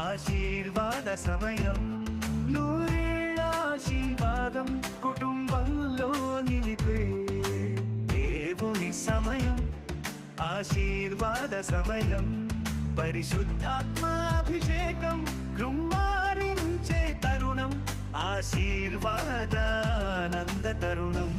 ఆశీర్వాద సమయం నూరేళ్ళ ఆశీర్వాదం కుటుంబంలో నిలిపే దేవుని సమయం ఆశీర్వాద సమయం పరిశుద్ధాత్మాభిషేకం కృమ్మారించే తరుణం ఆశీర్వాదానంద తరుణం.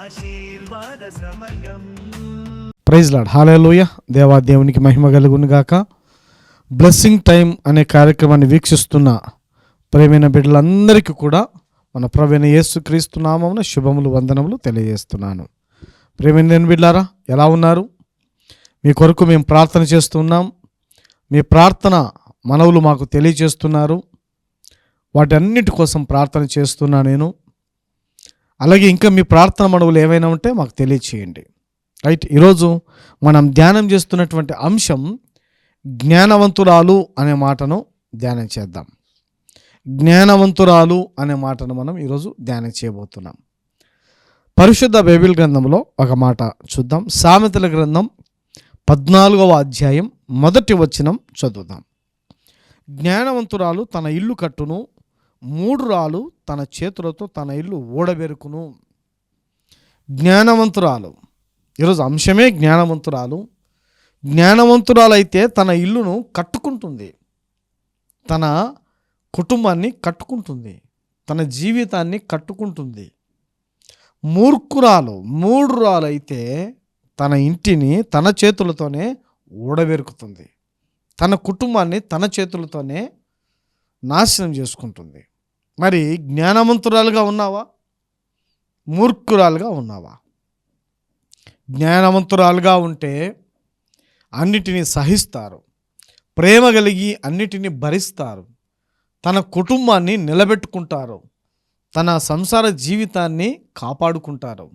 ఆశీర్వాద సమయం. ప్రైజ్ లాడ్ హాలేలోయ దేవా దేవునికి మహిమ కలుగును గాక. బ్లెస్సింగ్ టైం అనే కార్యక్రమాన్ని వీక్షిస్తున్న ప్రేమైన బిడ్డలందరికీ కూడా మన ప్రవీణ యేసుక్రీస్తు నామమున శుభములు వందనములు తెలియజేస్తున్నాను. ప్రేమైన దేని బిడ్డారా ఎలా ఉన్నారు? మీ కొరకు మేము ప్రార్థన చేస్తున్నాం మీ ప్రార్థన మనవులు మాకు తెలియజేస్తున్నారు. వాటన్నిటి కోసం ప్రార్థన చేస్తున్నా నేను. అలాగే ఇంకా మీ ప్రార్థన మనవులు ఏవైనా ఉంటే మాకు తెలియచేయండి. రైట్? ఈరోజు మనం ధ్యానం చేస్తున్నటువంటి అంశం జ్ఞానవంతురాలు అనే మాటను ధ్యానం చేద్దాం. జ్ఞానవంతురాలు అనే మాటను మనం ఈరోజు ధ్యానం చేయబోతున్నాం. పరిశుద్ధ బైబిల్ గ్రంథంలో ఒక మాట చూద్దాం. సామెతల గ్రంథం పద్నాలుగవ అధ్యాయం మొదటి వచనం చదువుదాం. జ్ఞానవంతురాలు తన ఇల్లు కట్టును మూడు రాలు తన చేతులతో తన ఇల్లు ఓడబెరుకును జ్ఞానవంతురాలు. ఈరోజు అంశమే జ్ఞానవంతురాలు. జ్ఞానవంతురాలైతే తన ఇల్లును కట్టుకుంటుంది. తన కుటుంబాన్ని కట్టుకుంటుంది. తన జీవితాన్ని కట్టుకుంటుంది. మూర్ఖురాలు మూఢురాలైతే తన ఇంటిని తన చేతులతోనే ఊడబెరుకుతుంది. తన కుటుంబాన్ని తన చేతులతోనే నాశనం చేసుకుంటుంది. మరి జ్ఞానవంతురాలుగా ఉన్నావా? మూర్ఖురాలుగా ఉన్నావా? జ్ఞానవంతురాలుగా ఉంటే అన్నిటినీ సహిస్తారు. ప్రేమ కలిగి అన్నిటినీ భరిస్తారు. తన కుటుంబాన్ని నిలబెట్టుకుంటారు. తన సంసార జీవితాన్ని కాపాడుకుంటారు.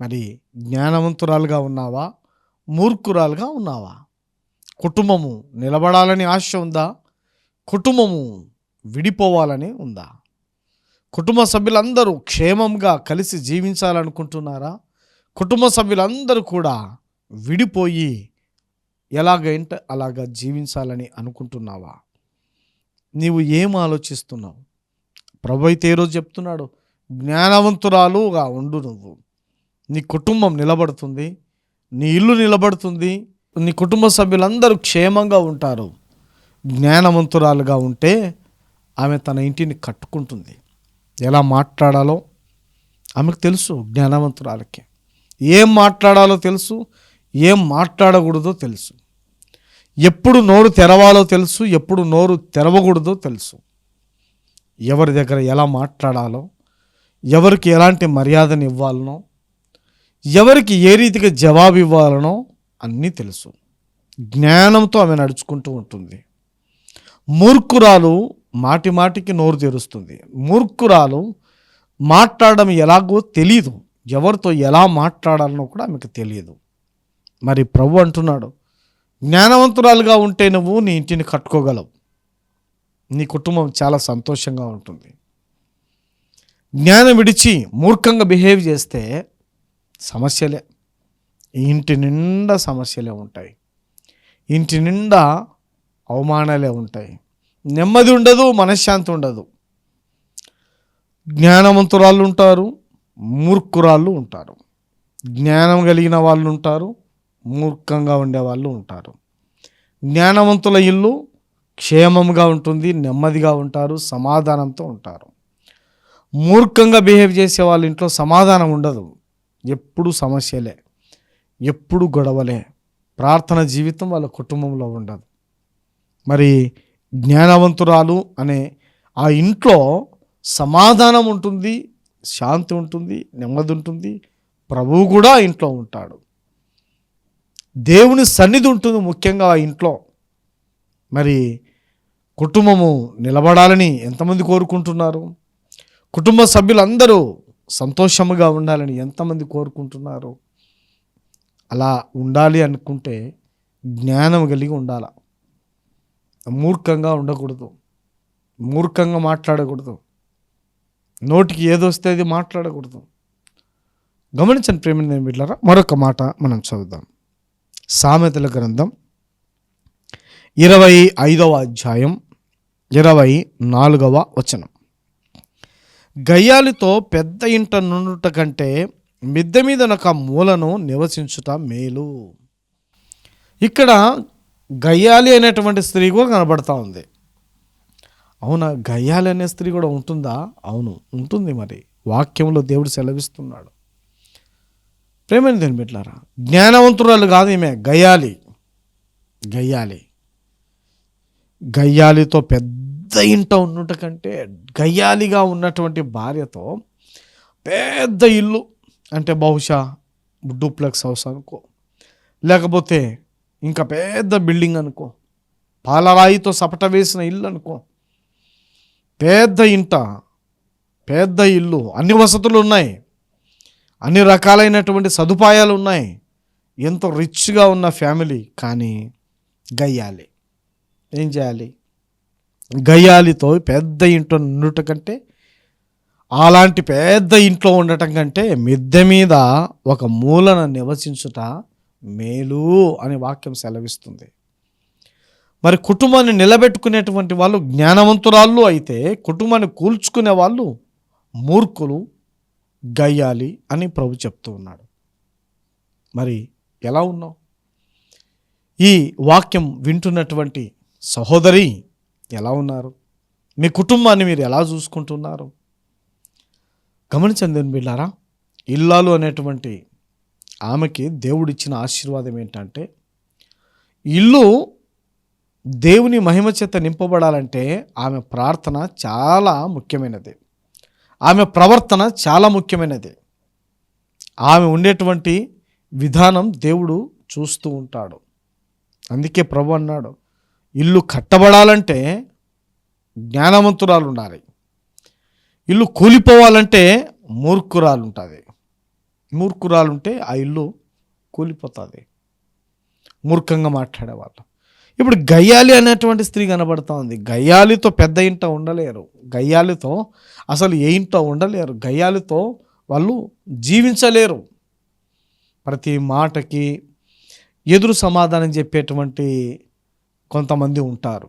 మరి జ్ఞానవంతురాలుగా ఉన్నావా? మూర్ఖురాలుగా ఉన్నావా? కుటుంబము నిలబడాలని ఆశ ఉందా? కుటుంబము విడిపోవాలని ఉందా? కుటుంబ సభ్యులందరూ క్షేమంగా కలిసి జీవించాలనుకుంటున్నారా? కుటుంబ సభ్యులందరూ కూడా విడిపోయి ఎలాగంటే అలాగా జీవించాలని అనుకుంటున్నావా? నీవు ఏం ఆలోచిస్తున్నావు? ప్రభు అయితే ఈరోజు చెప్తున్నాడు? జ్ఞానవంతురాలుగా ఉండు నువ్వు. నీ కుటుంబం నిలబడుతుంది. నీ ఇల్లు నిలబడుతుంది. నీ కుటుంబ సభ్యులందరూ క్షేమంగా ఉంటారు. జ్ఞానవంతురాలుగా ఉంటే ఆమె తన ఇంటిని కట్టుకుంటుంది. ఎలా మాట్లాడాలో ఆమెకు తెలుసు జ్ఞానవంతురాలకి. ఏం మాట్లాడాలో తెలుసు ఏం మాట్లాడకూడదో తెలుసు. ఎప్పుడు నోరు తెరవాలో తెలుసు ఎప్పుడు నోరు తెరవకూడదో తెలుసు. ఎవరి దగ్గర ఎలా మాట్లాడాలో ఎవరికి ఎలాంటి మర్యాదను ఇవ్వాలనో ఎవరికి ఏ రీతిగా జవాబు ఇవ్వాలనో అన్నీ తెలుసు. జ్ఞానంతో ఆమె నడుచుకుంటూ ఉంటుంది. మూర్ఖురాలు మాటి మాటికి నోరు తెరుస్తుంది. మూర్ఖురాలు మాట్లాడడం ఎలాగో తెలియదు ఎవరితో ఎలా మాట్లాడాలనో కూడా ఆమెకు తెలియదు మరి ప్రభు అంటున్నాడు జ్ఞానవంతురాలుగా ఉంటే నువ్వు నీ ఇంటిని కట్టుకోగలవు. నీ కుటుంబం చాలా సంతోషంగా ఉంటుంది. జ్ఞానం విడిచి మూర్ఖంగా బిహేవ్ చేస్తే సమస్యలే. ఇంటి నిండా సమస్యలే ఉంటాయి. ఇంటి నిండా అవమానాలే ఉంటాయి. నెమ్మది ఉండదు మనశ్శాంతి ఉండదు. జ్ఞానవంతురాళ్ళు ఉంటారు మూర్ఖురాళ్ళు ఉంటారు. జ్ఞానం కలిగిన వాళ్ళు ఉంటారు మూర్ఖంగా ఉండే వాళ్ళు ఉంటారు. జ్ఞానవంతుల ఇల్లు క్షేమంగా ఉంటుంది నెమ్మదిగా ఉంటారు సమాధానంతో ఉంటారు. మూర్ఖంగా బిహేవ్ చేసే వాళ్ళ ఇంట్లో సమాధానం ఉండదు. ఎప్పుడు సమస్యలే ఎప్పుడు గొడవలే. ప్రార్థన జీవితం వాళ్ళ కుటుంబంలో ఉండదు. మరి జ్ఞానవంతురాలు అనే ఆ ఇంట్లో సమాధానం ఉంటుంది శాంతి ఉంటుంది నెమ్మది ఉంటుంది. ప్రభువు కూడా ఇంట్లో ఉంటాడు. దేవుని సన్నిధి ఉంటుంది ముఖ్యంగా ఆ ఇంట్లో. మరి కుటుంబము నిలబడాలని ఎంతమంది కోరుకుంటున్నారు? కుటుంబ సభ్యులందరూ సంతోషముగా ఉండాలని ఎంతమంది కోరుకుంటున్నారు? అలా ఉండాలి అనుకుంటే జ్ఞానం కలిగి ఉండాల. మూర్ఖంగా ఉండకూడదు. మూర్ఖంగా మాట్లాడకూడదు. నోటికి ఏదొస్తే అది మాట్లాడకూడదు. గమనించండి ప్రేమ బిడ్డారా మరొక మాట మనం చదువుదాం. సామెతల గ్రంథం ఇరవై ఐదవ అధ్యాయం ఇరవై నాలుగవ వచనం. గయ్యాలితో పెద్ద ఇంట నుండుట కంటే మిద్దె మీద ఒక మూలను నివసించుట మేలు. ఇక్కడ గయ్యాలి అనేటువంటి స్త్రీ కూడా కనబడతా ఉంది. అవునా? గయ్యాలి అనే స్త్రీ కూడా ఉంటుందా? అవును ఉంటుంది మరి. వాక్యంలో దేవుడు సెలవిస్తున్నాడు. ప్రేమని దేని బిడ్డారా జ్ఞానవంతురాలు కాదు ఈమె. గయ్యాలి. గయ్యాలి. గయ్యాలితో పెద్ద ఇంట ఉన్నట కంటే గయ్యాలిగా ఉన్నటువంటి భార్యతో పెద్ద ఇల్లు అంటే బహుశా డూప్లెక్స్ హౌస్ అనుకో. లేకపోతే ఇంకా పెద్ద బిల్డింగ్ అనుకో. పాలరాయితో సపట వేసిన ఇల్లు అనుకో. పెద్ద ఇంట పెద్ద ఇల్లు అన్ని వసతులు ఉన్నాయి. అన్ని రకాలైనటువంటి సదుపాయాలు ఉన్నాయి. ఎంతో రిచ్గా ఉన్న ఫ్యామిలీ కానీ గయ్యాలి. ఏం చేయాలి? గయ్యాలితో పెద్ద ఇంట్లో ఉండటం కంటే అలాంటి పెద్ద ఇంట్లో ఉండటం కంటే మిద్దె మీద ఒక మూలన నివసించుట మేలు అనే వాక్యం సెలవిస్తుంది. మరి కుటుంబాన్ని నిలబెట్టుకునేటువంటి వాళ్ళు జ్ఞానవంతురాళ్ళు అయితే కుటుంబాన్ని కూల్చుకునే వాళ్ళు మూర్ఖులు గయ్యాలి అని ప్రభు చెప్తూ ఉన్నాడు. మరి ఎలా ఉన్నావు? ఈ వాక్యం వింటున్నటువంటి సహోదరి ఎలా ఉన్నారు? మీ కుటుంబాన్ని మీరు ఎలా చూసుకుంటున్నారు? గమనించండి బిళ్ళారా ఇల్లాలు అనేటువంటి ఆమెకి దేవుడిచ్చిన ఆశీర్వాదం ఏంటంటే ఇల్లు దేవుని మహిమ చేత నింపబడాలంటే ఆమె ప్రార్థన చాలా ముఖ్యమైనది. ఆమె ప్రవర్తన చాలా ముఖ్యమైనది. ఆమె ఉండేటువంటి విధానం దేవుడు చూస్తూ ఉంటాడు. అందుకే ప్రభు అన్నాడు ఇల్లు కట్టబడాలంటే జ్ఞానవంతురాలు ఉండాలి. ఇల్లు కూలిపోవాలంటే మూర్ఖురాలు ఉంటుంది. మూర్ఖురాలు ఉంటే ఆ ఇల్లు కూలిపోతుంది. మూర్ఖంగా మాట్లాడేవాళ్ళు. ఇప్పుడు గయ్యాలి అనేటువంటి స్త్రీ కనబడుతూ ఉంది గయ్యాలితో పెద్ద ఇంట ఉండలేరు. గయ్యాలితో అసలు ఏ ఇంట ఉండలేరు. గయ్యాలితో వాళ్ళు జీవించలేరు. ప్రతి మాటకి ఎదురు సమాధానం చెప్పేటువంటి కొంతమంది ఉంటారు.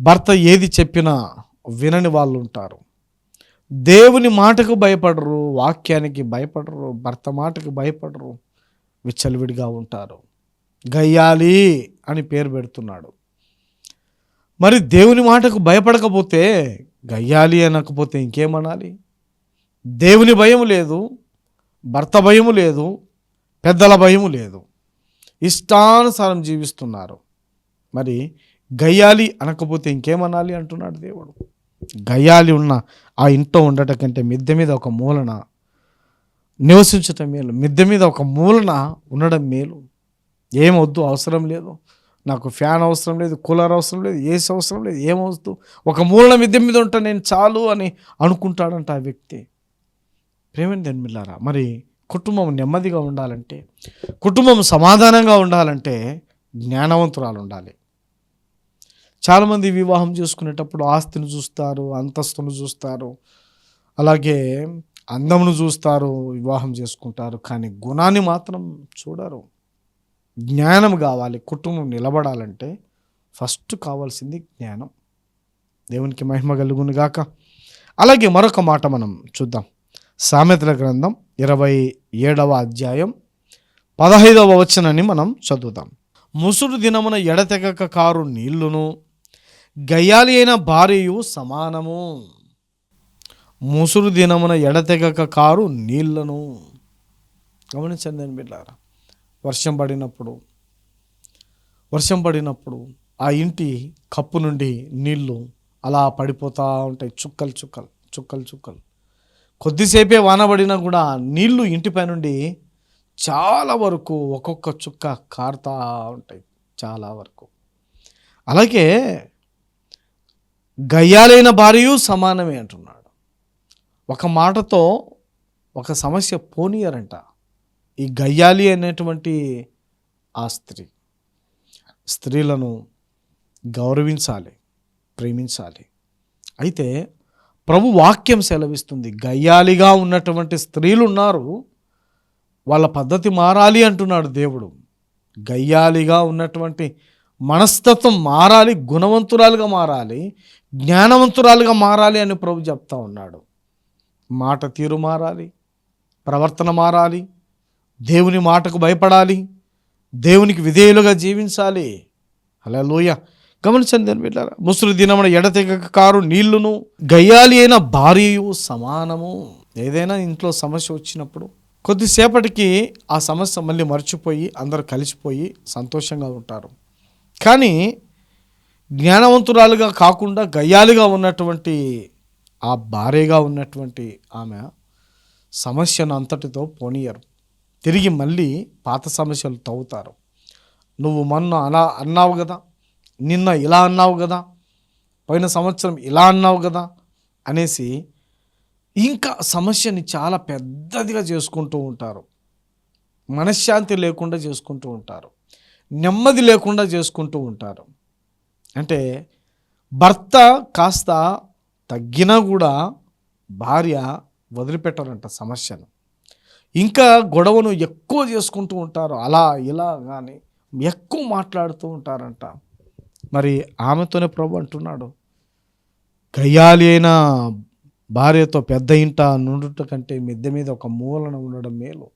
భర్త ఏది చెప్పినా వినని వాళ్ళు ఉంటారు దేవుని మాటకు భయపడరు వాక్యానికి భయపడరు భర్త మాటకు భయపడరు విచ్చలవిడిగా ఉంటారు. గయ్యాలి అని పేరు పెడుతున్నాడు. మరి దేవుని మాటకు భయపడకపోతే గయ్యాలి అనకపోతే ఇంకేమనాలి? దేవుని భయం లేదు భర్త భయము లేదు పెద్దల భయము లేదు. ఇష్టానుసారం జీవిస్తున్నారు. మరి గయ్యాలి అనకపోతే ఇంకేమనాలి అంటున్నాడు దేవుడు. గయ్యాలి ఉన్న ఆ ఇంట్లో ఉండటం కంటే మిద్దె మీద ఒక మూలన నివసించటం మేలు. మిద్దె మీద ఒక మూలన ఉండడం మేలు. ఏమొద్దు అవసరం లేదు. నాకు ఫ్యాన్ అవసరం లేదు కూలర్ అవసరం లేదు ఏసీ అవసరం లేదు ఏమవద్దు ఒక మూలన మిద్దె మీద ఉంటా నేను చాలు అని అనుకుంటాడంట ఆ వ్యక్తి. ప్రేమని జన్మిల్లారా మరి కుటుంబం నెమ్మదిగా ఉండాలంటే కుటుంబం సమాధానంగా ఉండాలంటే జ్ఞానవంతురాలు ఉండాలి. చాలామంది వివాహం చేసుకునేటప్పుడు ఆస్తిని చూస్తారు అంతస్తును చూస్తారు. అలాగే అందమును చూస్తారు వివాహం చేసుకుంటారు. కానీ గుణాన్ని మాత్రం చూడరు. జ్ఞానం కావాలి కుటుంబం నిలబడాలంటే ఫస్ట్ కావాల్సింది జ్ఞానం. దేవునికి మహిమ కలుగును గాక. అలాగే మరొక మాట మనం చూద్దాం. సామెతల గ్రంథం ఇరవై ఏడవ అధ్యాయం పదహైదవ వచనాన్ని మనం చదువుదాం. ముసురు దినమున ఎడతెగక కారు నీళ్ళును గయ్యాలి అయిన భార్యయు సమానము. ముసురు దినమున ఎడతెగక కారు నీళ్ళను. గమనించండి అని బిడ్డారా వర్షం పడినప్పుడు వర్షం పడినప్పుడు ఆ ఇంటి కప్పు నుండి నీళ్ళు అలా పడిపోతూ ఉంటాయి. చుక్కలు చుక్కలు చుక్కలు చుక్కలు. కొద్దిసేపే వానబడినా కూడా నీళ్ళు ఇంటిపై నుండి చాలా వరకు ఒక్కొక్క చుక్క కారుతూ ఉంటాయి. చాలా వరకు. అలాగే గయ్యాలైన భార్యయు సమానమే అంటున్నాడు. ఒక మాటతో ఒక సమస్య పోనీయరంట. ఈ గయ్యాలి అనేటువంటి ఆ స్త్రీ స్త్రీలను గౌరవించాలి ప్రేమించాలి. అయితే ప్రభు వాక్యం సెలవిస్తుంది. గయ్యాలిగా ఉన్నటువంటి స్త్రీలు ఉన్నారు వాళ్ళ పద్ధతి మారాలి అంటున్నాడు దేవుడు. గయ్యాలిగా ఉన్నటువంటి మనస్తత్వం మారాలి గుణవంతురాలుగా మారాలి. జ్ఞానవంతురాలుగా మారాలి అని ప్రభు చెప్తా ఉన్నాడు. మాట తీరు మారాలి ప్రవర్తన మారాలి దేవుని మాటకు భయపడాలి దేవునికి విధేయులుగా జీవించాలి. అలా లోయ గమనించండి అని బిడ్డారా ముసురు దినమున ఎడతెగక కారు నీళ్ళును గయ్యాలి అయిన భార్యయు సమానము. ఏదైనా ఇంట్లో సమస్య వచ్చినప్పుడు కొద్దిసేపటికి ఆ సమస్య మళ్ళీ మర్చిపోయి అందరూ కలిసిపోయి సంతోషంగా ఉంటారు. కానీ జ్ఞానవంతురాలుగా కాకుండా గయ్యాలుగా ఉన్నటువంటి ఆ భార్యగా ఉన్నటువంటి ఆమె సమస్యను అంతటితో పోనీయరు. తిరిగి మళ్ళీ పాత సమస్యలు తవ్వుతారు. నువ్వు మొన్న అలా అన్నావు కదా నిన్న ఇలా అన్నావు కదా పోయిన సంవత్సరం ఇలా అన్నావు కదా అనేసి ఇంకా సమస్యని చాలా పెద్దదిగా చేసుకుంటూ ఉంటారు. మనశ్శాంతి లేకుండా చేసుకుంటూ ఉంటారు. నెమ్మది లేకుండా చేసుకుంటూ ఉంటారు. అంటే భర్త కాస్త తగ్గినా కూడా భార్య వదిలిపెట్టాలంట సమస్యను. ఇంకా గొడవను ఎక్కువ చేసుకుంటూ ఉంటారు. అలా ఇలా కానీ ఎక్కువ మాట్లాడుతూ ఉంటారంట. మరి ఆమెతోనే ప్రభు అంటున్నాడు గయ్యాలి అయిన భార్యతో పెద్ద ఇంట నుండుట కంటే మిద్దె మీద ఒక మూలన ఉండడం మేలు.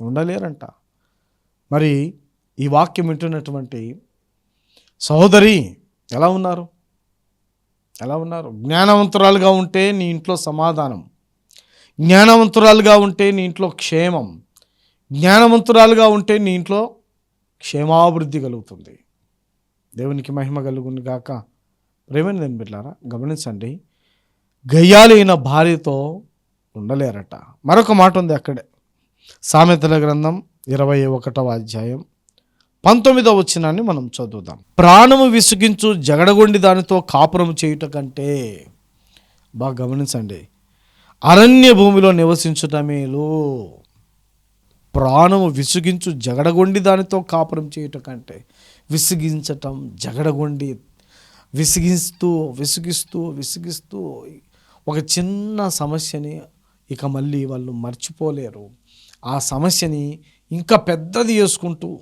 ఉండలేరంట. మరి ఈ వాక్యం వింటున్నటువంటి సహోదరి ఎలా ఉన్నారు? ఎలా ఉన్నారు? జ్ఞానవంతురాలుగా ఉంటే నీ ఇంట్లో సమాధానం. జ్ఞానవంతురాలుగా ఉంటే నీ ఇంట్లో క్షేమం. జ్ఞానవంతురాలుగా ఉంటే నీ ఇంట్లో క్షేమాభివృద్ధి కలుగుతుంది. దేవునికి మహిమ కలుగుని గాక. ప్రేమని దాన్ని బిడ్డారా గమనించండి. గయ్యాలైన భార్యతో ఉండలేరట. మరొక మాట ఉంది అక్కడే. సామెతల గ్రంథం ఇరవై ఒకటవ అధ్యాయం పంతొమ్మిదవ వచ్చినాన్ని మనం చదువుదాం. ప్రాణము విసుగించు జగడగొండి దానితో కాపురం చేయుట కంటే బాగా గమనించండి. అరణ్య భూమిలో నివసించుట మేలు. ప్రాణము విసుగించు జగడగొండి దానితో కాపురం చేయుట కంటే విసిగించటం జగడగొండి. విసిగిస్తూ విసిగిస్తూ విసిగిస్తూ ఒక చిన్న సమస్యని ఇక మళ్ళీ వాళ్ళు మర్చిపోలేరు. ఆ సమస్యని ఇంకా పెద్దది చేసుకుంటూ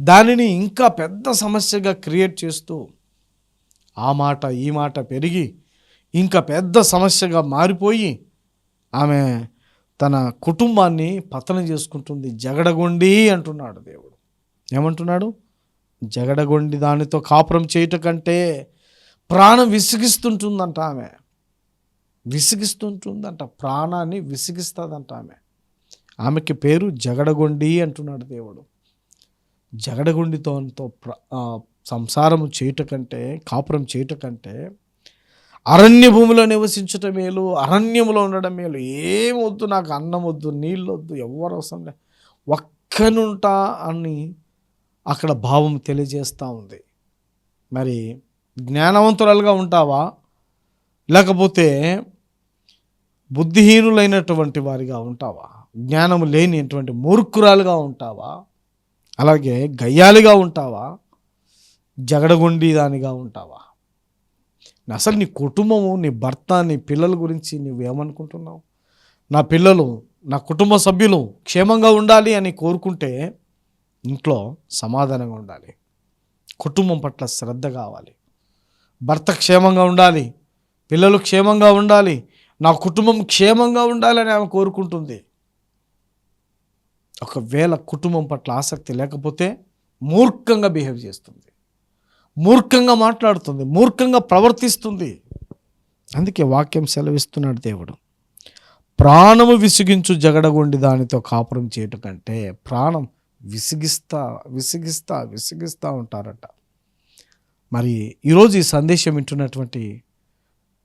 దానిని ఇంకా పెద్ద సమస్యగా క్రియేట్ చేస్తూ ఆ మాట ఈ మాట పెరిగి ఇంకా పెద్ద సమస్యగా మారిపోయి ఆమె తన కుటుంబాన్ని పతనం చేసుకుంటుంది. జగడగొండి అంటున్నాడు దేవుడు. ఏమంటున్నాడు? జగడగొండి దానితో కాపురం చేయటం కంటే ప్రాణం విసిగిస్తుంటుందంట ఆమె. విసిగిస్తుంటుందంట ప్రాణాన్ని విసిగిస్తుందంట ఆమె. ఆమెకి పేరు జగడగొండి అంటున్నాడు దేవుడు. జగడగుండితోంతో ప్ర- సంసారము చేయుట కంటే కాపురం చేయుట కంటే అరణ్య భూమిలో నివసించటం మేలు అరణ్యంలో ఉండడం మేలు. ఏం వద్దు నాకు అన్నం వద్దు నీళ్ళు వద్దు ఎవరు అవసరం లే ఒక్కనుంటా అని అక్కడ భావం తెలియజేస్తూ ఉంది. మరి జ్ఞానవంతురాలుగా ఉంటావా? లేకపోతే బుద్ధిహీనులైనటువంటి వారిగా ఉంటావా? జ్ఞానము లేనిటువంటి మూర్ఖురాలుగా ఉంటావా? అలాగే గయ్యాలిగా ఉంటావా? జగడగొండి దానిగా ఉంటావా అసలు నీ కుటుంబము నీ భర్త నీ పిల్లల గురించి నువ్వేమనుకుంటున్నావు? నా పిల్లలు నా కుటుంబ సభ్యులు క్షేమంగా ఉండాలి అని కోరుకుంటే ఇంట్లో సమాధానంగా ఉండాలి. కుటుంబం పట్ల శ్రద్ధ కావాలి. భర్త క్షేమంగా ఉండాలి. పిల్లలు క్షేమంగా ఉండాలి. నా కుటుంబం క్షేమంగా ఉండాలని ఆమె కోరుకుంటుంది. ఒకవేళ కుటుంబం పట్ల ఆసక్తి లేకపోతే మూర్ఖంగా బిహేవ్ చేస్తుంది. మూర్ఖంగా మాట్లాడుతుంది. మూర్ఖంగా ప్రవర్తిస్తుంది. అందుకే వాక్యం సెలవిస్తున్నాడు దేవుడు. ప్రాణము విసిగించు జగడగొండి దానితో కాపురం చేయటం కంటే ప్రాణం విసిగిస్తా విసిగిస్తా విసిగిస్తూ ఉంటారట. మరి ఈరోజు ఈ సందేశం వింటున్నటువంటి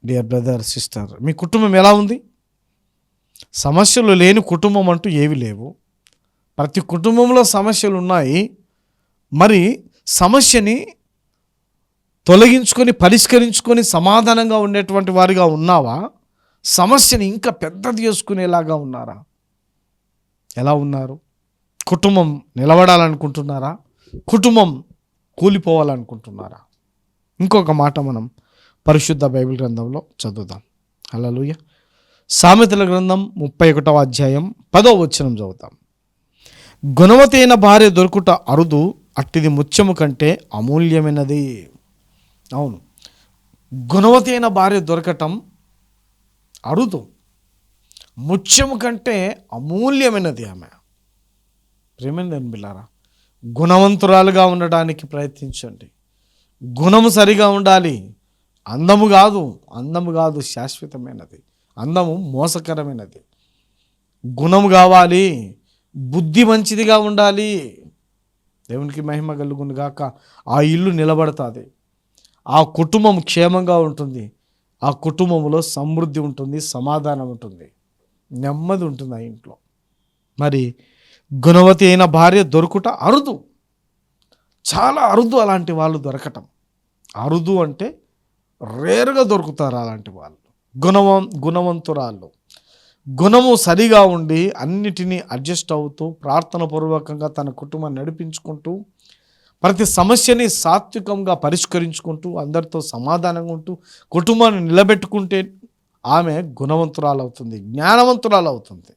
డియర్ బ్రదర్ సిస్టర్ మీ కుటుంబం ఎలా ఉంది? సమస్యలు లేని కుటుంబం అంటూ ఏవి లేవు. ప్రతి కుటుంబంలో సమస్యలు ఉన్నాయి. మరి సమస్యని తొలగించుకొని పరిష్కరించుకొని సమాధానంగా ఉండేటువంటి వారిగా ఉన్నావా? సమస్యని ఇంకా పెద్దది చేసుకునేలాగా ఉన్నారా? ఎలా ఉన్నారు? కుటుంబం నిలబడాలనుకుంటున్నారా? కుటుంబం కూలిపోవాలనుకుంటున్నారా? ఇంకొక మాట మనం పరిశుద్ధ బైబిల్ గ్రంథంలో చదువుదాం. అలా సామెతల గ్రంథం ముప్పై ఒకటవ అధ్యాయం పదో వచనం చదువుతాం. గుణవతైన భార్య దొరుకుట అరుదు అట్టిది ముత్యము కంటే అమూల్యమైనది. అవును. గుణవతైన భార్య దొరకటం అరుదు ముత్యము కంటే అమూల్యమైనది ఆమె. ప్రేమైందని బిల్లారా గుణవంతురాలుగా ఉండడానికి ప్రయత్నించండి. గుణము సరిగా ఉండాలి. అందము కాదు అందము కాదు శాశ్వతమైనది. అందము మోసకరమైనది. గుణము కావాలి. బుద్ధి మంచిదిగా ఉండాలి. దేవునికి మహిమ కలుగును గాక. ఆ ఇల్లు నిలబడుతుంది. ఆ కుటుంబం క్షేమంగా ఉంటుంది. ఆ కుటుంబంలో సమృద్ధి ఉంటుంది సమాధానం ఉంటుంది. నెమ్మది ఉంటుంది ఆ ఇంట్లో. మరి గుణవతి అయిన భార్య దొరుకుట అరుదు. చాలా అరుదు అలాంటి వాళ్ళు దొరకటం. అరుదు అంటే రేరుగా దొరుకుతారు అలాంటి వాళ్ళు. గుణవం గుణవంతురాళ్ళు గుణము సరిగా ఉండి అన్నిటినీ అడ్జస్ట్ అవుతూ ప్రార్థన పూర్వకంగా తన కుటుంబాన్ని నడిపించుకుంటూ ప్రతి సమస్యని సాత్వికంగా పరిష్కరించుకుంటూ అందరితో సమాధానంగా ఉంటూ కుటుంబాన్ని నిలబెట్టుకుంటే ఆమె గుణవంతురాలు అవుతుంది జ్ఞానవంతురాలు అవుతుంది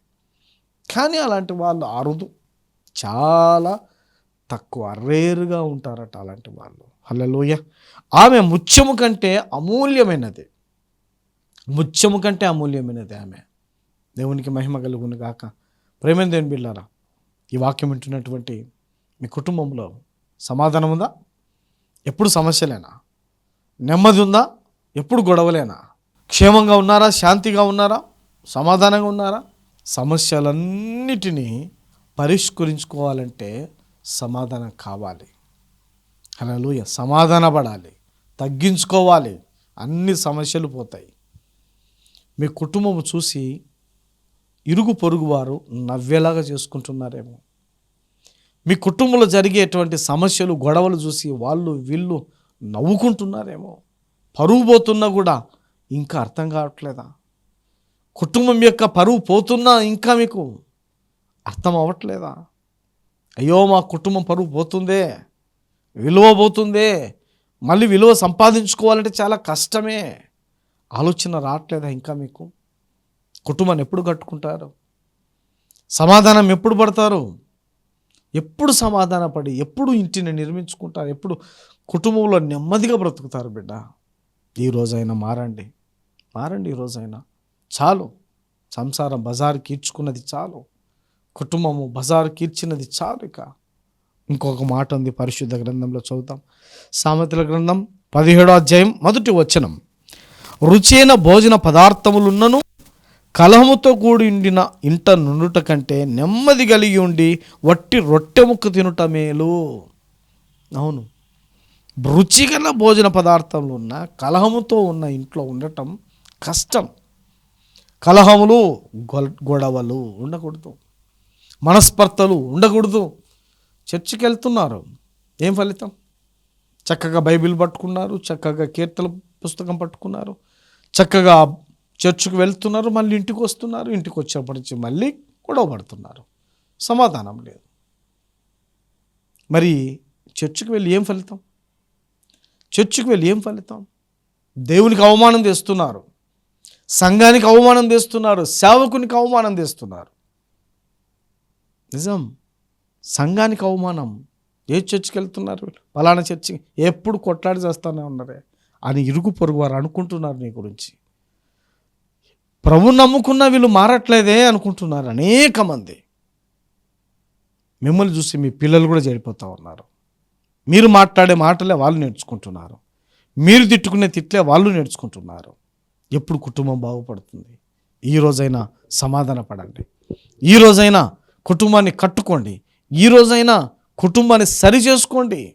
కానీ అలాంటి వాళ్ళు అరుదు చాలా తక్కువ రేరుగా ఉంటారట అలాంటి వాళ్ళు. హల్లెలూయ. ఆమె ముత్యము కంటే అమూల్యమైనది. ముత్యము కంటే అమూల్యమైనది ఆమె. దేవునికి మహిమ కలుగును గాక. ప్రేమ దేవుని బిళ్ళారా ఈ వాక్యం వింటున్నటువంటి మీ కుటుంబంలో సమాధానం ఉందా? ఎప్పుడు సమస్యలేనా? నెమ్మది ఉందా? ఎప్పుడు గొడవలేనా? క్షేమంగా ఉన్నారా? శాంతిగా ఉన్నారా? సమాధానంగా ఉన్నారా? సమస్యలన్నిటినీ పరిష్కరించుకోవాలంటే సమాధానం కావాలి. హలోయ సమాధాన పడాలి తగ్గించుకోవాలి. అన్ని సమస్యలు పోతాయి. మీ కుటుంబం చూసి ఇరుగు పొరుగు వారు నవ్వేలాగా చేసుకుంటున్నారేమో. మీ కుటుంబంలో జరిగేటువంటి సమస్యలు గొడవలు చూసి వాళ్ళు వీళ్ళు నవ్వుకుంటున్నారేమో. పరువు పోతున్నా కూడా ఇంకా అర్థం కావట్లేదా? కుటుంబం యొక్క పరువు పోతున్నా ఇంకా మీకు అర్థం అవ్వట్లేదా? అయ్యో మా కుటుంబం పరువు పోతుందే విలువ పోతుందే మళ్ళీ విలువ సంపాదించుకోవాలంటే చాలా కష్టమే. ఆలోచన రావట్లేదా ఇంకా మీకు? కుటుంబాన్ని ఎప్పుడు కట్టుకుంటారు? సమాధానం ఎప్పుడు పడతారు? ఎప్పుడు సమాధాన పడి ఎప్పుడు ఇంటిని నిర్మించుకుంటారు? ఎప్పుడు కుటుంబంలో నెమ్మదిగా బ్రతుకుతారు బిడ్డ? ఈ మారండి. మారండి ఈ చాలు. సంసారం బజారు కీర్చుకున్నది చాలు. కుటుంబము బజారు కీర్చినది చాలు ఇక. ఇంకొక మాట ఉంది పరిశుద్ధ గ్రంథంలో చదువుతాం. సామెతల గ్రంథం పదిహేడో అధ్యాయం మొదటి వచనం. రుచైన భోజన పదార్థములున్నను కలహముతో కూడి ఉండిన ఇంట నుండుట కంటే నెమ్మది కలిగి ఉండి వట్టి రొట్టె ముక్క తినుట మేలు. అవును. రుచిగల భోజన పదార్థంలో ఉన్న కలహముతో ఉన్న ఇంట్లో ఉండటం కష్టం. కలహములు గొడవలు ఉండకూడదు. మనస్పర్ధలు ఉండకూడదు. చర్చికి వెళ్తున్నారు ఏం ఫలితం? చక్కగా బైబిల్ పట్టుకున్నారు చక్కగా కీర్తన పుస్తకం పట్టుకున్నారు చక్కగా చర్చ్కి వెళ్తున్నారు మళ్ళీ ఇంటికి వస్తున్నారు ఇంటికి వచ్చేప్పటి నుంచి మళ్ళీ గొడవ పడుతున్నారు. సమాధానం లేదు. మరి చర్చికి వెళ్ళి ఏం ఫలితం? చర్చికి వెళ్ళి ఏం ఫలితం? దేవునికి అవమానం తెస్తున్నారు సంఘానికి అవమానం తెస్తున్నారు సేవకునికి అవమానం తెస్తున్నారు నిజం. సంఘానికి అవమానం. ఏ చర్చికి వెళ్తున్నారు పలానా చర్చి ఎప్పుడు కొట్లాడి చేస్తానే ఉన్నారే? అని ఇరుగు పొరుగు వారు అనుకుంటున్నారు నీ గురించి. ప్రభు నమ్ముకున్న వీళ్ళు మారట్లేదే అనుకుంటున్నారు అనేక మంది. మిమ్మల్ని చూసి మీ పిల్లలు కూడా చెడిపోతూ ఉన్నారు. మీరు మాట్లాడే మాటలే వాళ్ళు నేర్చుకుంటున్నారు. మీరు తిట్టుకునే తిట్లే వాళ్ళు నేర్చుకుంటున్నారు. ఎప్పుడు కుటుంబం బాగుపడుతుంది? ఈ రోజైనా సమాధాన పడండి. ఈ రోజైనా కుటుంబాన్ని కట్టుకోండి. ఈ రోజైనా కుటుంబాన్ని సరి చేసుకోండి.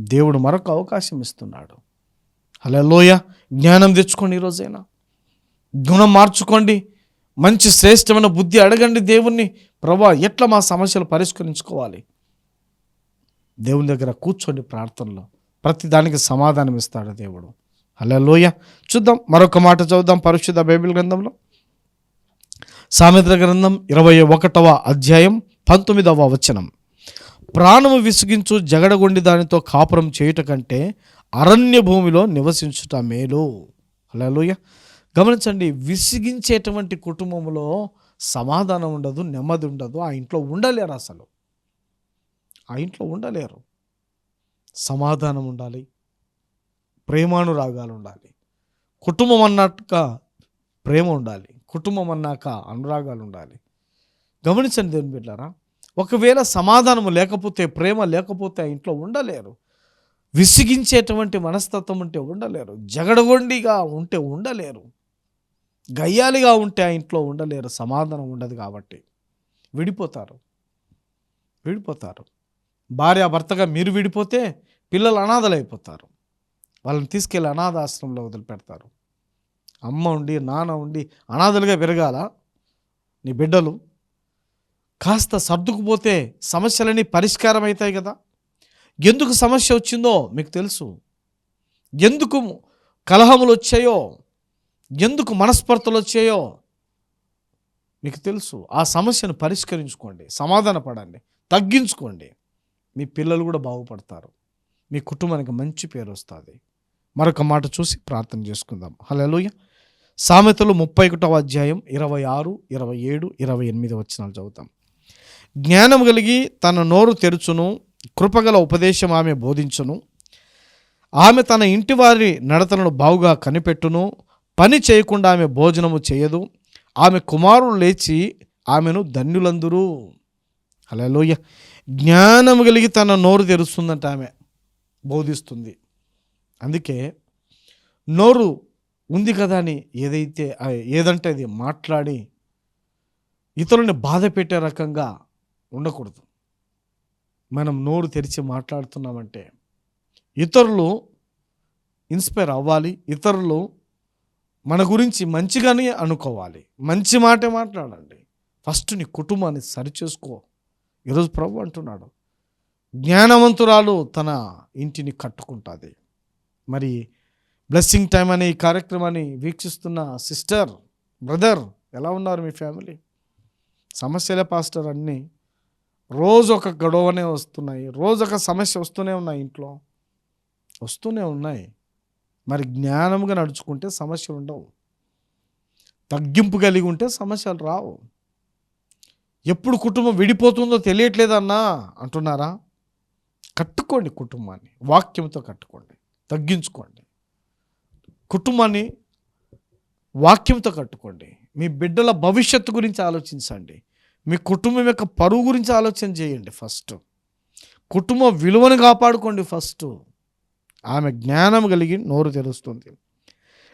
దేవుడు మరొక అవకాశం ఇస్తున్నాడు. అలా లోయ జ్ఞానం తెచ్చుకోండి ఈ రోజైనా. గుణం మార్చుకోండి. మంచి శ్రేష్టమైన బుద్ధి అడగండి దేవుణ్ణి. ప్రభా ఎట్లా మా సమస్యలు పరిష్కరించుకోవాలి? దేవుని దగ్గర కూర్చోండి ప్రార్థనలో. ప్రతి దానికి సమాధానం ఇస్తాడు దేవుడు. అలా లోయ చూద్దాం మరొక మాట చదువుదాం పరిశుద్ధ బైబిల్ గ్రంథంలో. సామెతల గ్రంథం ఇరవై ఒకటవ అధ్యాయం పంతొమ్మిదవ వచనం. ప్రాణము విసిగించు జగడగొండి దానితో కాపురం చేయుట కంటే అరణ్య భూమిలో నివసించుట మేలు. హల్లెలూయా. గమనించండి విసిగించేటువంటి కుటుంబంలో సమాధానం ఉండదు నెమ్మది ఉండదు. ఆ ఇంట్లో ఉండలేరు అసలు. ఆ ఇంట్లో ఉండలేరు. సమాధానం ఉండాలి. ప్రేమానురాగాలు ఉండాలి. కుటుంబం అన్నాక ప్రేమ ఉండాలి. కుటుంబం అన్నాక అనురాగాలు ఉండాలి. గమనించండి దేవుని బిడ్డారా ఒకవేళ సమాధానం లేకపోతే ప్రేమ లేకపోతే ఆ ఇంట్లో ఉండలేరు. విసిగించేటువంటి మనస్తత్వం ఉంటే ఉండలేరు. జగడగొండిగా ఉంటే ఉండలేరు. గయ్యాలిగా ఉంటే ఆ ఇంట్లో ఉండలేరు సమాధానం ఉండదు కాబట్టి. విడిపోతారు. విడిపోతారు. భార్య భర్తగా మీరు విడిపోతే పిల్లలు అనాథలైపోతారు. వాళ్ళని తీసుకెళ్ళి అనాథ ఆశ్రమంలో వదిలిపెడతారు. అమ్మ ఉండి నాన్న ఉండి అనాథలుగా పెరగాల? నీ బిడ్డలు కాస్త సర్దుకుపోతే సమస్యలన్నీ పరిష్కారం అవుతాయి కదా? ఎందుకు సమస్య వచ్చిందో మీకు తెలుసు. ఎందుకు కలహములు వచ్చాయో ఎందుకు మనస్పర్ధలు వచ్చాయో మీకు తెలుసు. ఆ సమస్యను పరిష్కరించుకోండి సమాధాన పడండి తగ్గించుకోండి. మీ పిల్లలు కూడా బాగుపడతారు. మీ కుటుంబానికి మంచి పేరు వస్తుంది. మరొక మాట చూసి ప్రార్థన చేసుకుందాం. హలోయ సామెతలు ముప్పై ఒకటవ అధ్యాయం ఇరవై ఆరు ఇరవై ఏడు ఇరవై ఎనిమిది వచ్చినాలు చదువుతాం. జ్ఞానం కలిగి తన నోరు తెరుచును కృపగల ఉపదేశం ఆమె బోధించును. ఆమె తన ఇంటి వారి నడతలను బావుగా కనిపెట్టును. పని చేయకుండా ఆమె భోజనము చేయదు. ఆమె కుమారులు లేచి ఆమెను ధన్యులందరూ. అలా లోయ జ్ఞానం కలిగి తన నోరు తెరుస్తుందంట ఆమె. బోధిస్తుంది. అందుకే నోరు ఉంది కదా అని ఏదైతే ఏదంటే అది మాట్లాడి ఇతరుల్ని బాధ పెట్టే రకంగా ఉండకూడదు. మనం నోరు తెరిచి మాట్లాడుతున్నామంటే ఇతరులు ఇన్స్పైర్ అవ్వాలి. ఇతరులు మన గురించి మంచిగానే అనుకోవాలి. మంచి మాటే మాట్లాడండి. ఫస్ట్ నీ కుటుంబాన్ని సరిచేసుకో. ఈరోజు ప్రభు అంటున్నాడు. జ్ఞానవంతురాలు తన ఇంటిని కట్టుకుంటుంది. మరి బ్లెస్సింగ్ టైం అనే ఈ కార్యక్రమాన్ని వీక్షిస్తున్న సిస్టర్ బ్రదర్ ఎలా ఉన్నారు మీ ఫ్యామిలీ? సమస్యలే పాస్టర్ అన్నీ రోజు ఒక గొడవనే వస్తున్నాయి. రోజు ఒక సమస్య వస్తూనే ఉన్నాయి ఇంట్లో. వస్తూనే ఉన్నాయి. మరి జ్ఞానంగా నడుచుకుంటే సమస్యలు ఉండవు. తగ్గింపు కలిగి ఉంటే సమస్యలు రావు. ఎప్పుడు కుటుంబం విడిపోతుందో తెలియట్లేదన్నా అంటున్నారా? కట్టుకోండి కుటుంబాన్ని వాక్యంతో కట్టుకోండి తగ్గించుకోండి. కుటుంబాన్ని వాక్యంతో కట్టుకోండి. మీ బిడ్డల భవిష్యత్తు గురించి ఆలోచించండి. మీ కుటుంబం యొక్క పరువు గురించి ఆలోచన చేయండి ఫస్ట్. కుటుంబ విలువను కాపాడుకోండి ఫస్ట్. ఆమె జ్ఞానం కలిగి నోరు తెరుస్తుంది.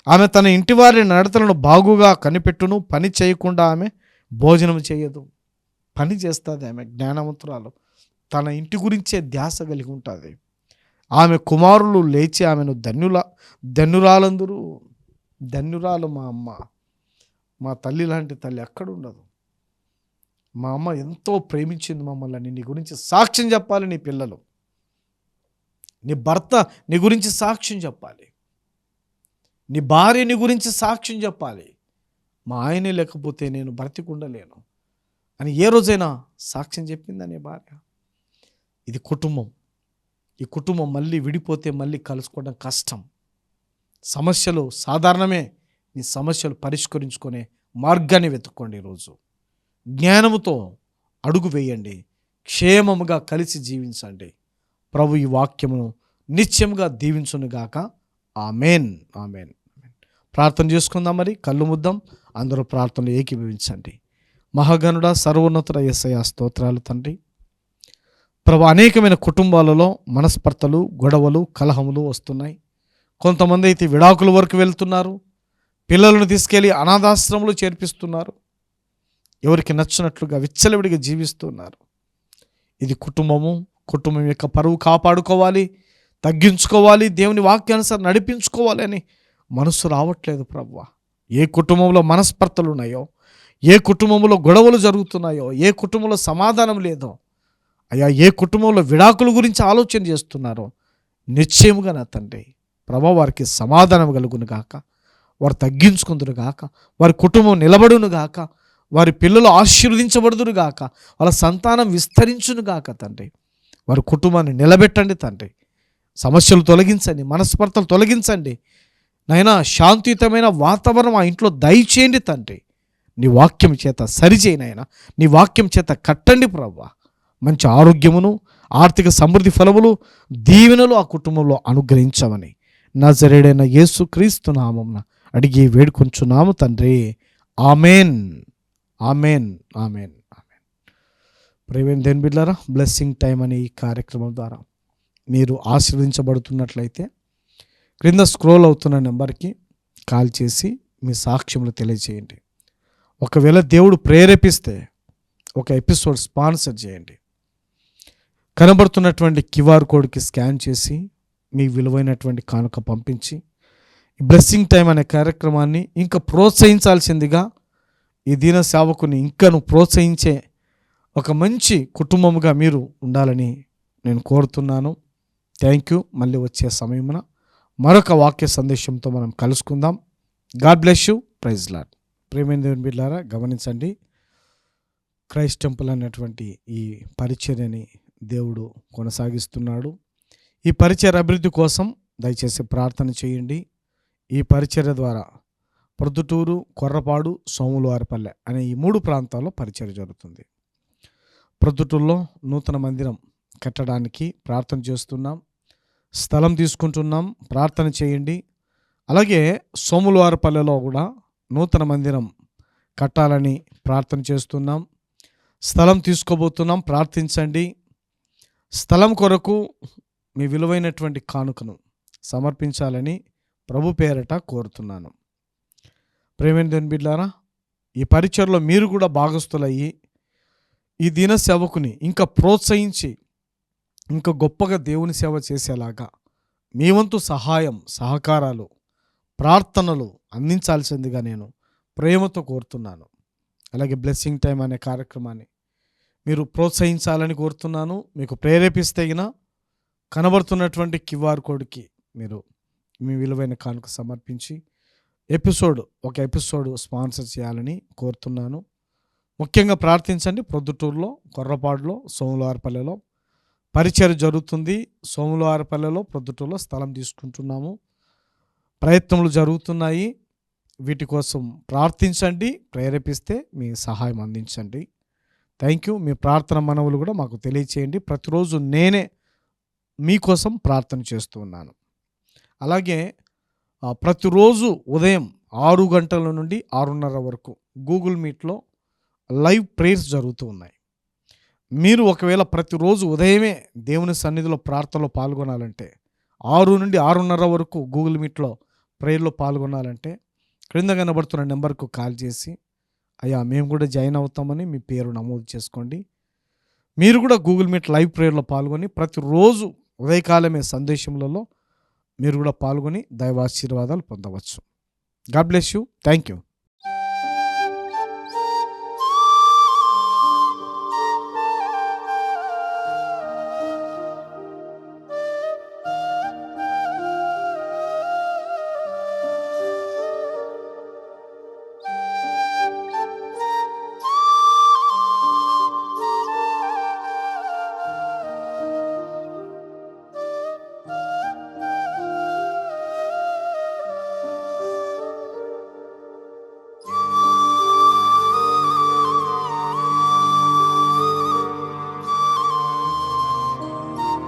ఆమె తన ఇంటి వారి నడతలను బాగుగా కనిపెట్టును పని చేయకుండా ఆమె భోజనం చేయదు. పని చేస్తుంది ఆమె జ్ఞానవంతురాలు. తన ఇంటి గురించే ధ్యాస కలిగి ఉంటుంది. ఆమె కుమారులు లేచి ఆమెను ధన్యుల ధన్యురాలందరూ. ధన్యురాలు మా అమ్మ. మా తల్లి లాంటి తల్లి ఎక్కడ ఉండదు మా అమ్మ ఎంతో ప్రేమించింది మమ్మల్ని. నీ గురించి సాక్ష్యం చెప్పాలి నీ పిల్లలు. నీ భర్త నీ గురించి సాక్ష్యం చెప్పాలి. నీ భార్య నీ గురించి సాక్ష్యం చెప్పాలి. మా ఆయనే లేకపోతే నేను బ్రతికుండలేను. అని ఏ రోజైనా సాక్ష్యం చెప్పిందని భార్య? ఇది కుటుంబం. ఈ కుటుంబం మళ్ళీ విడిపోతే మళ్ళీ కలుసుకోవడం కష్టం. సమస్యలు సాధారణమే నీ సమస్యలు పరిష్కరించుకునే మార్గాన్ని వెతుక్కోండి ఈరోజు. జ్ఞానముతో అడుగు వేయండి. క్షేమముగా కలిసి జీవించండి. ప్రభు ఈ వాక్యమును నిత్యముగా దీవించునుగాక. ఆమెన్. ఆమెన్. ప్రార్థన చేసుకుందాం మరి. కళ్ళు ముద్దాం. అందరూ ప్రార్థనలు ఏకీభవించండి. మహాగణుడ సర్వోన్నతుడ ఎస్ఐ స్తోత్రాలు తండ్రి. ప్రభు అనేకమైన కుటుంబాలలో మనస్పర్తలు గొడవలు కలహములు వస్తున్నాయి. కొంతమంది అయితే విడాకుల వరకు వెళ్తున్నారు. పిల్లలను తీసుకెళ్ళి అనాథాశ్రములు చేర్పిస్తున్నారు. ఎవరికి నచ్చినట్లుగా విచ్చలవిడిగా జీవిస్తున్నారు. ఇది కుటుంబము కుటుంబం యొక్క పరువు కాపాడుకోవాలి తగ్గించుకోవాలి దేవుని వాక్యానుసారం నడిపించుకోవాలి అని మనసు రావట్లేదు ప్రభు ఏ కుటుంబంలో మనస్పర్తలు ఉన్నాయో ఏ కుటుంబంలో గొడవలు జరుగుతున్నాయో ఏ కుటుంబంలో సమాధానం లేదో అయ్యా ఏ కుటుంబంలో విడాకుల గురించి ఆలోచన చేస్తున్నారో నిశ్చయముగా నా తండ్రి ప్రభ వారికి సమాధానం కలుగును గాక వారు తగ్గించుకుందురు గాక వారి కుటుంబం నిలబడును గాక వారి పిల్లలు ఆశీర్వదించబడుదురు గాక వాళ్ళ సంతానం విస్తరించును గాక తండ్రి. వారి కుటుంబాన్ని నిలబెట్టండి తండ్రి. సమస్యలు తొలగించండి మనస్పర్ధలు తొలగించండి. నైనా శాంతియుతమైన వాతావరణం ఆ ఇంట్లో దయచేయండి తండ్రి. నీ వాక్యం చేత సరిచేయి నీ వాక్యం చేత కట్టండి ప్రవ్వ. మంచి ఆరోగ్యమును ఆర్థిక సమృద్ధి ఫలములు దీవెనలు ఆ కుటుంబంలో అనుగ్రహించమని నజరేడైన యేసు క్రీస్తు నామంన అడిగి వేడుకొంచున్నాము తండ్రి. ఆమెన్. ఆమెన్. ఆమెన్. ప్రేమేన్ దేని బిడ్డారా బ్లెస్సింగ్ టైం అనే ఈ కార్యక్రమం ద్వారా మీరు ఆశీర్వదించబడుతున్నట్లయితే క్రింద స్క్రోల్ అవుతున్న నెంబర్కి కాల్ చేసి మీ సాక్ష్యములు తెలియజేయండి. ఒకవేళ దేవుడు ప్రేరేపిస్తే ఒక ఎపిసోడ్ స్పాన్సర్ చేయండి. కనబడుతున్నటువంటి క్యూఆర్ కోడ్కి స్కాన్ చేసి మీ విలువైనటువంటి కానుక పంపించి బ్లెస్సింగ్ టైం అనే కార్యక్రమాన్ని ఇంకా ప్రోత్సహించాల్సిందిగా ఈ దీన సేవకుని ఇంకను ప్రోత్సహించే ఒక మంచి కుటుంబముగా మీరు ఉండాలని నేను కోరుతున్నాను. థ్యాంక్ యూ మళ్ళీ వచ్చే సమయమున మరొక వాక్య సందేశంతో మనం కలుసుకుందాం. God bless you praise Lord ప్రేమైన దేవుని బిడ్డారా గమనించండి. క్రైస్ట్ టెంపుల్ అనేటువంటి ఈ పరిచర్యని దేవుడు కొనసాగిస్తున్నాడు. ఈ పరిచయ అభివృద్ధి కోసం దయచేసి ప్రార్థన చేయండి. ఈ పరిచర్య ద్వారా ప్రొద్దుటూరు కొర్రపాడు సోములవారిపల్లె అనే ఈ మూడు ప్రాంతాల్లో పరిచర్య జరుగుతుంది. ప్రొద్దుటూల్లో నూతన మందిరం కట్టడానికి ప్రార్థన చేస్తున్నాం. స్థలం తీసుకుంటున్నాం. ప్రార్థన చేయండి. అలాగే సోములవారపల్లెలో కూడా నూతన మందిరం కట్టాలని ప్రార్థన చేస్తున్నాం. స్థలం తీసుకోబోతున్నాం. ప్రార్థించండి. స్థలం కొరకు మీ విలువైనటువంటి కానుకను సమర్పించాలని ప్రభు పేరట కోరుతున్నాను. ప్రేమేంద్రన్ బిడ్లారా ఈ పరిచయలో మీరు కూడా భాగస్థులయ్యి ఈ దీన సేవకుని ఇంకా ప్రోత్సహించి ఇంకా గొప్పగా దేవుని సేవ చేసేలాగా మీ వంతు సహాయం సహకారాలు ప్రార్థనలు అందించాల్సిందిగా నేను ప్రేమతో కోరుతున్నాను. అలాగే బ్లెస్సింగ్ టైం అనే కార్యక్రమాన్ని మీరు ప్రోత్సహించాలని కోరుతున్నాను. మీకు ప్రేరేపిస్తేగిన కనబడుతున్నటువంటి క్యూఆర్ కోడ్కి మీరు మీ విలువైన కానుక సమర్పించి ఎపిసోడ్ ఒక ఎపిసోడ్ స్పాన్సర్ చేయాలని కోరుతున్నాను. ముఖ్యంగా ప్రార్థించండి. ప్రొద్దుటూరులో కొర్రపాడులో సోములవారిపల్లెలో పరిచయం జరుగుతుంది. సోములవారిపల్లెలో ప్రొద్దుటూరులో స్థలం తీసుకుంటున్నాము. ప్రయత్నములు జరుగుతున్నాయి. వీటి కోసం ప్రార్థించండి. ప్రేరేపిస్తే మీ సహాయం అందించండి. Thank you. మీ ప్రార్థన మనవులు కూడా మాకు తెలియచేయండి. ప్రతిరోజు నేనే మీకోసం ప్రార్థన చేస్తూ ఉన్నాను. అలాగే ప్రతిరోజు ఉదయం ఆరు గంటల నుండి ఆరున్నర వరకు గూగుల్ మీట్లో లైవ్ ప్రేయర్స్ జరుగుతూ ఉన్నాయి. మీరు ఒకవేళ ప్రతిరోజు ఉదయమే దేవుని సన్నిధిలో ప్రార్థనలో పాల్గొనాలంటే ఆరు నుండి ఆరున్నర వరకు గూగుల్ మీట్లో ప్రేయర్లో పాల్గొనాలంటే క్రింద కనబడుతున్న నెంబర్కు కాల్ చేసి అయ్యా మేము కూడా జాయిన్ అవుతామని మీ పేరు నమోదు చేసుకోండి. మీరు కూడా గూగుల్ మీట్ లైవ్ ప్రేయర్లో పాల్గొని ప్రతిరోజు ఉదయకాలమే సందేశములలో మీరు కూడా పాల్గొని దైవాశీర్వాదాలు పొందవచ్చు. God bless you. Thank you